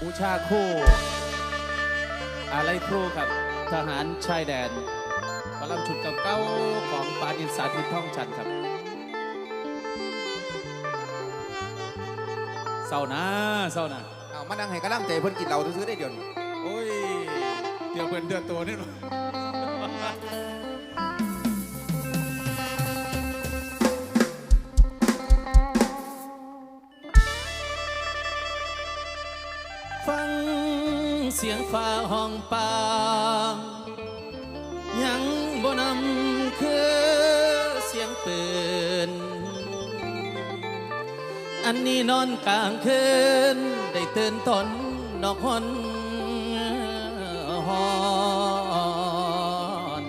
บูชาคู่อะไรครูครับ ทหารชายแดนกำลังชุดเก่าๆของปาดินสาธิตท่องชันครับเศร้านะเศร้านะเอามานั่งให้กำลังใจเพิ่นกินเหล้าซื้อๆได้เดี๋ยวนี้โอ้ยเดี๋ยวเป็นเดือดตัวนี่หรอ เสียงฟ้าห้องปางยังบ่นำคือเสียงปืน อันนี้นอนกลางคืน ได้ตื่นตนนอกหอนหอน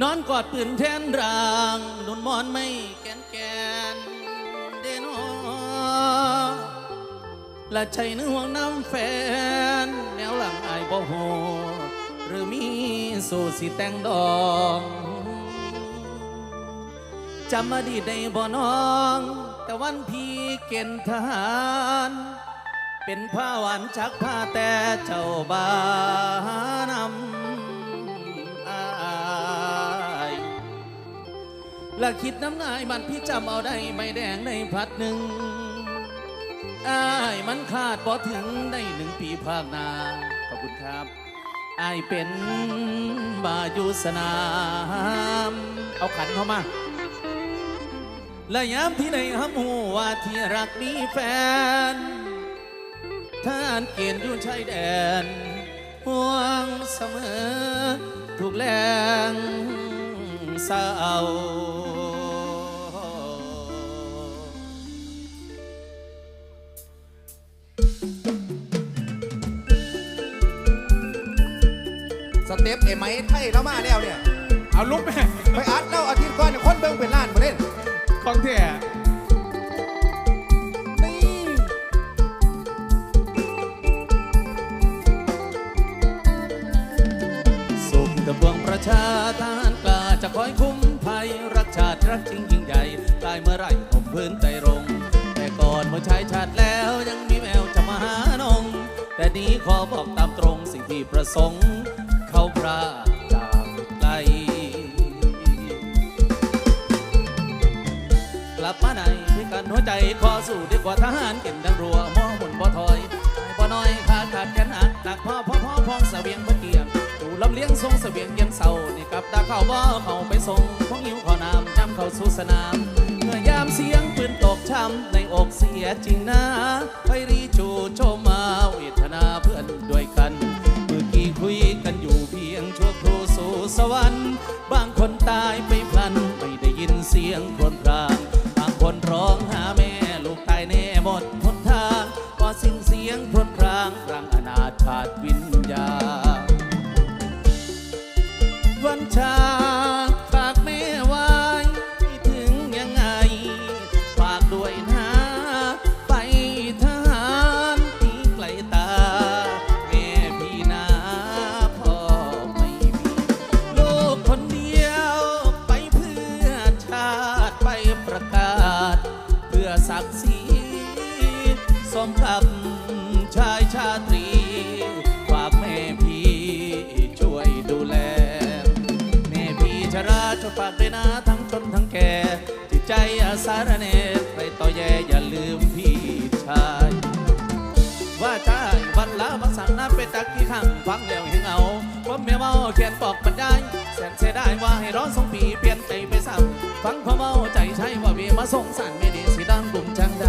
นอนกอดปืนแทนราง นุนมอนไม่ และใจนึกห่วงน้ำแฟน แนวหลังอายบ่โหหรือมีสู่สิแต่งดองจำอดีตได้บ่น้อง แต่วันพี่เกณฑ์ทหาร เป็นผ้าหวานชักผ้าแต่เจ้าบานำอายและคิดน้ำนายมันพี่จำเอาได้ไม่แดงในพัดหนึ่ง อายมันขาดบ่ถึงได้หนึ่งปีภาคหนาขอบคุณครับอายเป็นบาอยู่สนาม เอาขันเข้ามาและยามที่ในห้ำหูว่าที่รักมีแฟนท่านเกณฑ์อยู่ชายแดนห่วงเสมอ ถูกแรงเศร้า เต็ปเอไหมไทยแล้วมาแล้วเนี่ย เอาลุกแม่ไปอัดแล้วอาทิตย์ก่อนเนี่ยคนเบิ่งเป็นล้านบ่เล่นของแท้นี่สุขกับดวงประชาทหานกล้าจะคอยคุ้มภัยรักชาติรักจริงยิ่งใหญ่ตายเมื่อไหรผมพื้นใจรงแต่ก่อนเมื่อชายชาติแล้วยังมีแววจะมาหานงแต่นี้ขอบอกตามตรงสิ่งที่ประสงค์ เขาพระจากไกลกลับมาในพิการหัวใจขอสู้ดีกว่าทหารเก่งดังรัวมอหมุนบ่ถอยบ่น้อยขาดขาดแขนหักหนักพ่อพ่อพ่อพองเสวียงเพื่อเกียงตูลำเลี้ยงทรงเสวียงเย็นเศร้านี่กับตาเข้าบ่เข้าไปส่งพวกหิวข้าวน้ำย้ำเข้าสู่สนามเมื่อยามเสียงปืนตกช้ำในอกเสียจริงนะไปรีชูโชมมาเวทนาเพื่อนด้วยกันเมื่อกี้คุยกันอยู่ สวรรค์ บางคนตายไปพลัน ไม่ได้ยินเสียงครวญคราง บางคนร้องหาแม่ลูกตายแน่หมดหนทางพอสิ้นเสียงครวญครางรังอนาถขาดวิ สารเนใครต่อแย่อย่าลืมพี่ชาย ว่าใจวันละมาสั่งน้ำเป็นตะกี้ข้างฟังแล้วเห็นเอาว่าแม่เมาเขียนบอกมันได้แสนเสียดายว่าให้ร้อนสองปีเปลี่ยนใจไปซ้ำฟังพอเมาใจใช่ว่าเวีมาสงสารไม่ดีสิดังกลุ่มจังใด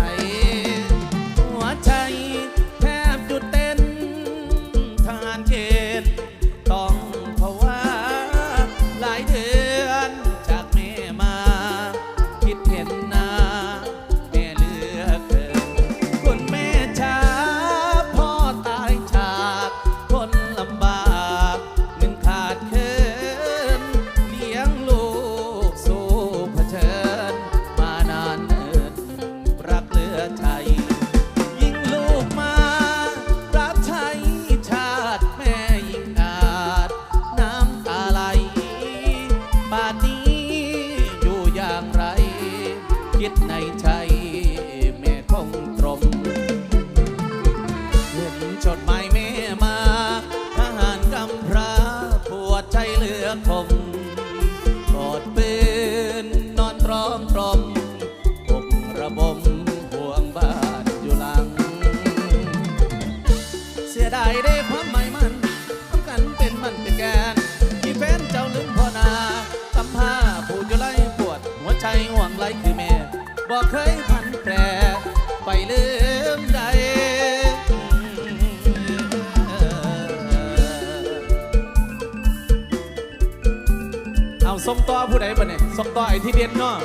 ส่งต่อไอ้ที่เด่นเนาะ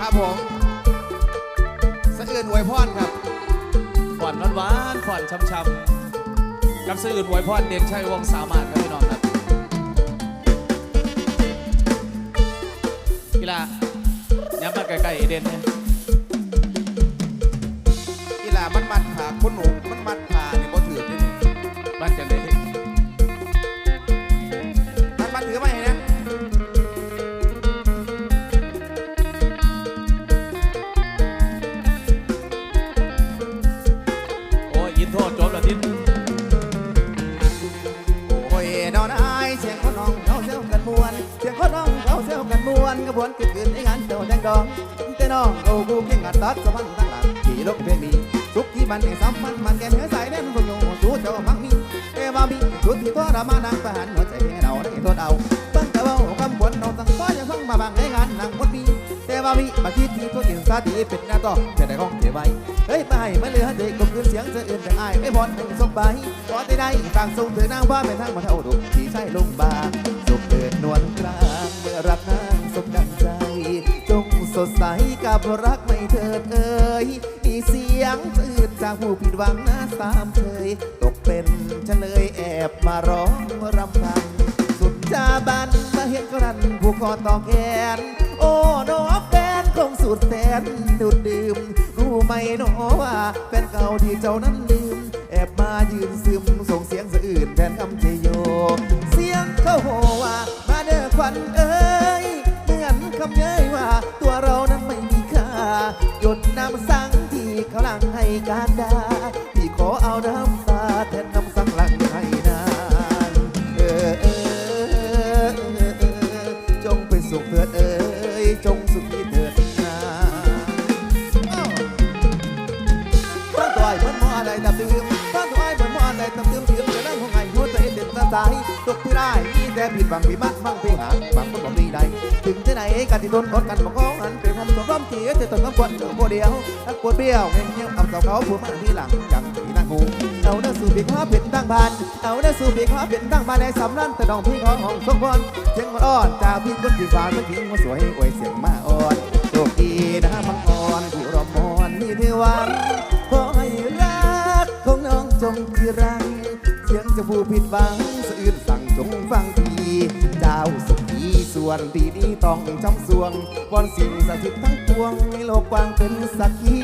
ครับผมสะอื่นอวยพรครับผ่อนหวานๆผ่อนช้ำๆกับสื่ออื่นไวยพรเด่นชัยวงศ์สามารถครับพี่น้องครับกีฬาย้ำมาใกล้ๆไอ้เด่นเนี่ย กีฬามันมัดขาคุณหนูมันมัดขา วนกระบวนขึ้นขึ้นในงานเจ้าแดงดองแต่น้องโอ้กูเก่งกัดตัดสะพันตั้งหลักขี่ลกเพลงมีทุกที่มันเองซ้ำมันมันแก่เนื้อใสแน่นคงอยู่สู้เจ้ามังมีเอวามีชุดที่ตัวรามานังประหารหัวใจให้เราได้ทนเอาตั้งแต่ว่าคำบนน้องตั้งก็ยังฟังมาบางในงานนางมดมีเอวามีมาคิดที่ตัวอินซาตีเป็นหน้าต้อจะได้ห้องเก็บไว้เฮ้ยไปมาเหลือเด็กกบคืนเสียงเธออื่นแต่อายไม่บอลหนึ่งสบไปขอที่ใดต่างทรงเธอนางว่าเป็นทางมาเท่าดุที่ใช่ลงบาสุขเกิดนวลกลา สดใสกับรักไม่เถิดเอ่ยมีเสียงตื่นจากผู้ผิดหวังหน้าสามเคย ตกเป็นเฉลยแอบมาร้องรำพัน สุดจาบันมาเห็นกรันผู้คอต่อแขนโอ้น้อแฟนคงสุดแสนดูดดื่ม รู้ไหมหนอว่าแฟนเก่าที่เจ้านั้นลืม แอบมายืนซึมส่งเสียงสะอื่นแทนคำเจโย เสียงเขาโหว่ามาเด้อควันเอ้ย มือนคำเย้ยว่า ตัวเรานั้นไม่มีค่าหยดน้ำสังที่เขาหลังให้การดาพี่ขอเอาน้ำตาแทนน้ำสังหลังให้นานเออเออเออเออจงไปสุขเถิดเอ้ยจงสุขีเถิดนาอ้าตัวไอ้เหมือนมออะไรตับตื่มฟังตัวไอ้เหมือนมออะไรตับตื่มเสียงจะนั่งของไงหัวใจเด็ดตาตายตกที่ได้มีแต่ผิดบังมีมัดบังไปหาบางบอกมีใดถึง กันที่โดนกดกันบอกของหันเป็นความสมร่มเสียจะต้องกำกวดตัวผู้เดียวถ้ากวดเบี้ยวเงี้ยเงี้ยเอาเสาเขาผัวมาที่หลังจังที่นั่งหูเอาเนื้อสู่ปีกข้าเป็นตั้งบานเอาเนื้อสู่ปีกข้าเป็นตั้งบานในสำนันแต่ดองพี่ของของสมพรเสียงมันอ่อนจากพี่คนที่ฟ้าเมื่อกี้มาสวยอวยเสียงมาอ่อนโชคดีนะมังอ่อนผู้รอมอนนี่เทวันขอให้รักของน้องจงคือรังเสียงจะผู้ผิดหวังสะอื่นสั่งจงฟังที ส่วนปีนี้ต้องจำสวงวอนสิ่งศักดิ์สิทธิ์ทั้งปวงในโลกกว้างเป็นสักขี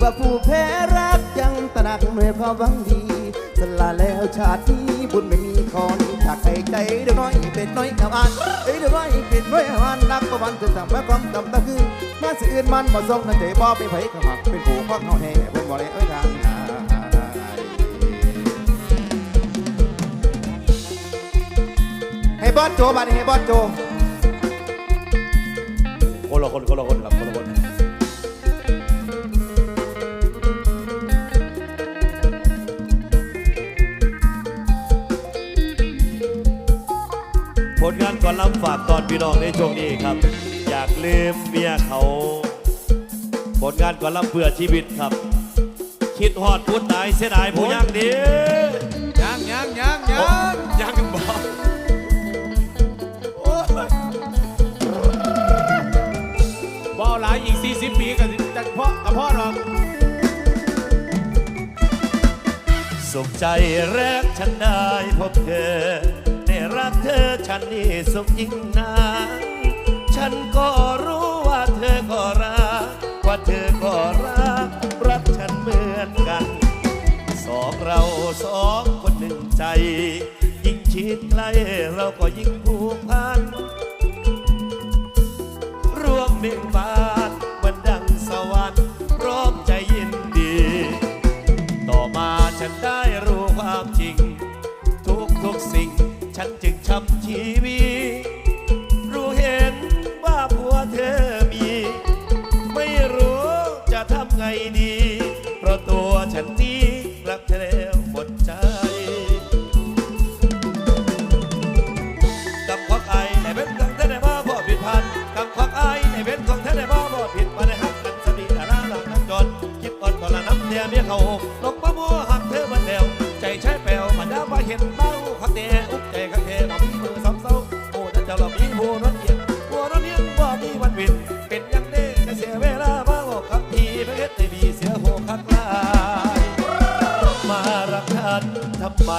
ว่าผู้แพ้รักยังตระหนักด้วยความหวังดีสละแล้วชาตินี้บุญไม่มีคอนจากใครใจเดี๋ยวน้อยเป็นน้อยกับอ่านเอ้ยเดี๋ยวน้อยเป็นน้อยกับอ่านรักประวันจะทำแม่ความจำตะคือมาสื่ออื่นมันบ่ทรงนั่นเตะบ่ไปไผขมักเป็นผู้ข้อเขาแห่บนบ่ได้เอ้ยทางหาให้บอสโจบัดให้บอสโจ คนละคนคนละคนครับคนละคนผลงานก่อนล้ำฝากตอนพี่น้องในช่วงนี้ครับ อยากลืมเมียเขา ผลงานก่อนล้ำเพื่อชีวิตครับ คิดฮอดพูดตายเสียดายผู้ยังดียังยังยังยัง เพาะกับพ่อหรอกสุขใจแรกฉันได้พบเธอได้รักเธอฉันนี่สุขยิ่งนาฉันก็รู้ว่าเธอก็รัก ว่าเธอก็รัก รักฉันเหมือนกัน สองเราสองคนหนึ่งใจ ยิ่งชิดใกล้เราก็ยิ่งผูกพัน ฉันได้รู้ความจริง ทุกทุกสิ่ง ฉันจึงช้ำชี เฮ็ดได้ดีเสียหัวคักลายมารักกันทำไม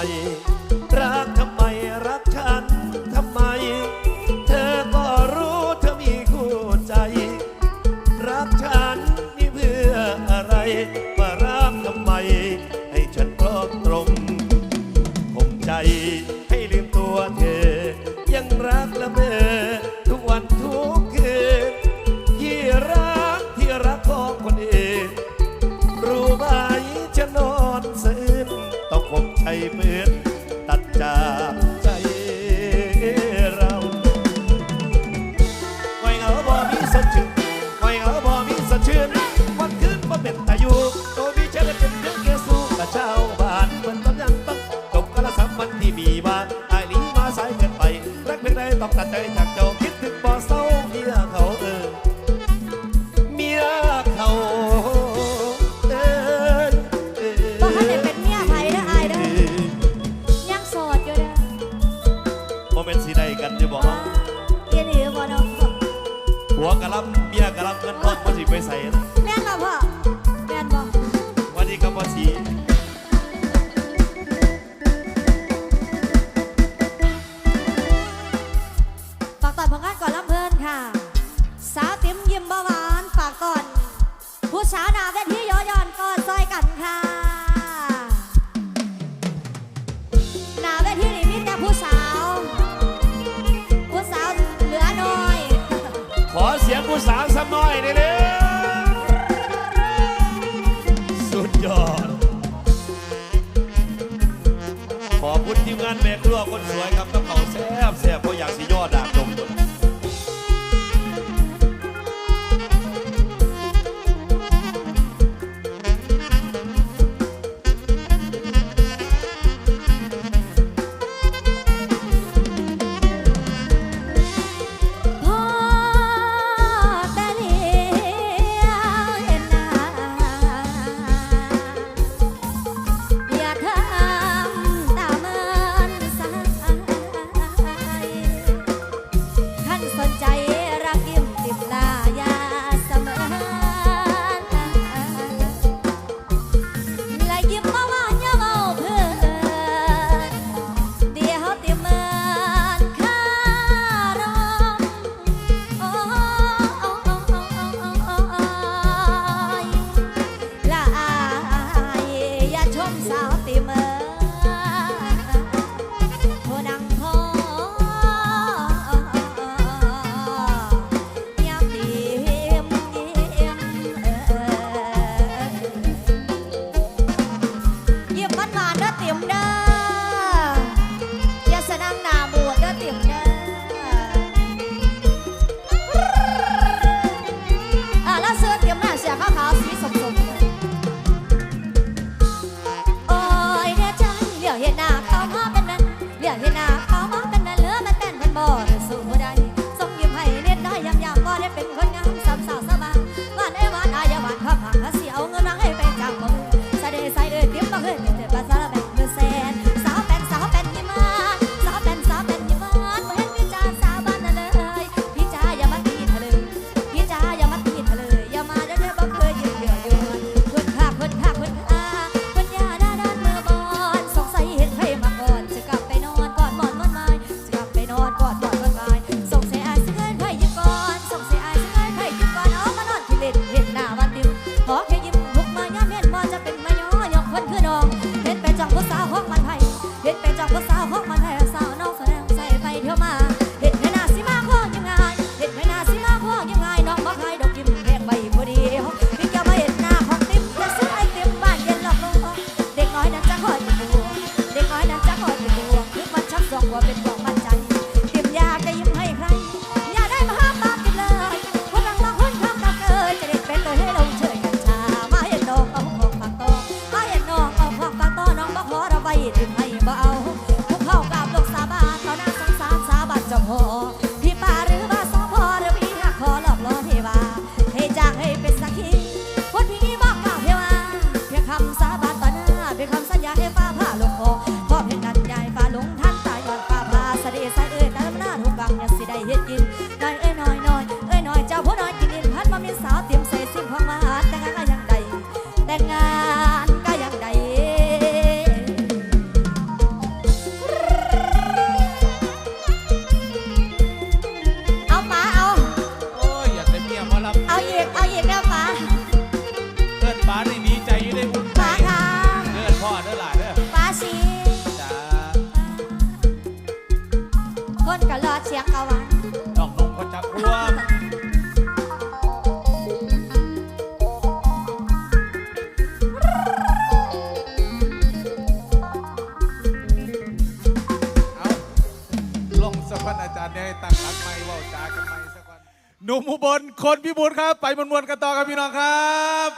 หนุ่มอุบลคนพิบูลครับ ไปมวนๆกันต่อครับพี่น้องครับ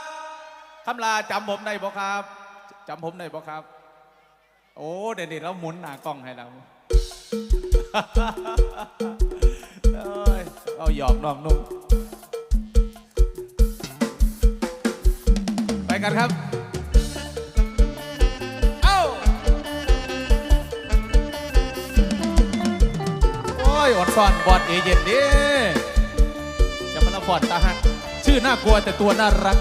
คำลาจำผมได้บ่ครับจำผมได้บ่ครับ โอ้เด็ดยวนี้เราหมุนหน้ากล้องให้เราเอาหยอกน้องนุ่มไปกันครับโอ้ยอดซ่อนบอดเอเย็นดี ขอนตาหัชื่อน่ากลัวแต่ตัวน่ารัก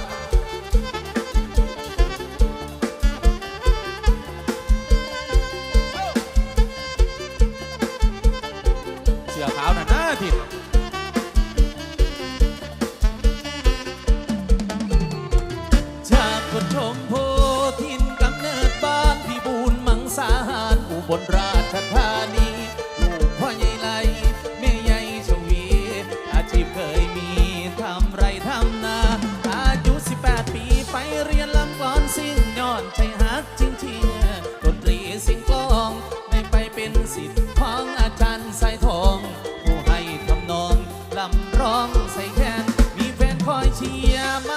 ลำร้องใส่แขนมีแฟนคอยเชียร์มา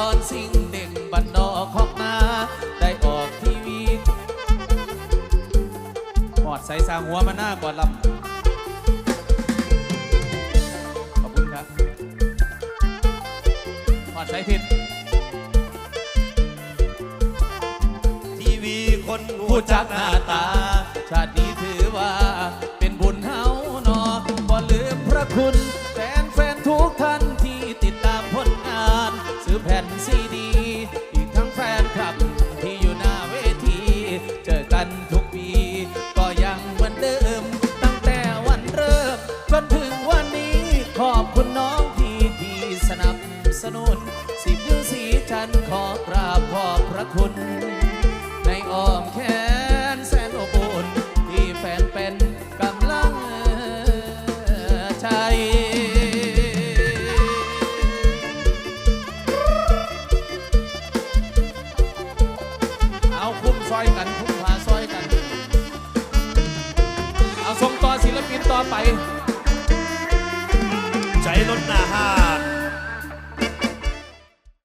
ออนสิ่งเด็กบันดอกของนาได้ออกทีวีหอดใส่สางหัวมาหน้ากว่าลำขอบคุณครับหอดใส่ผิด ทีวีคนหูจัก คน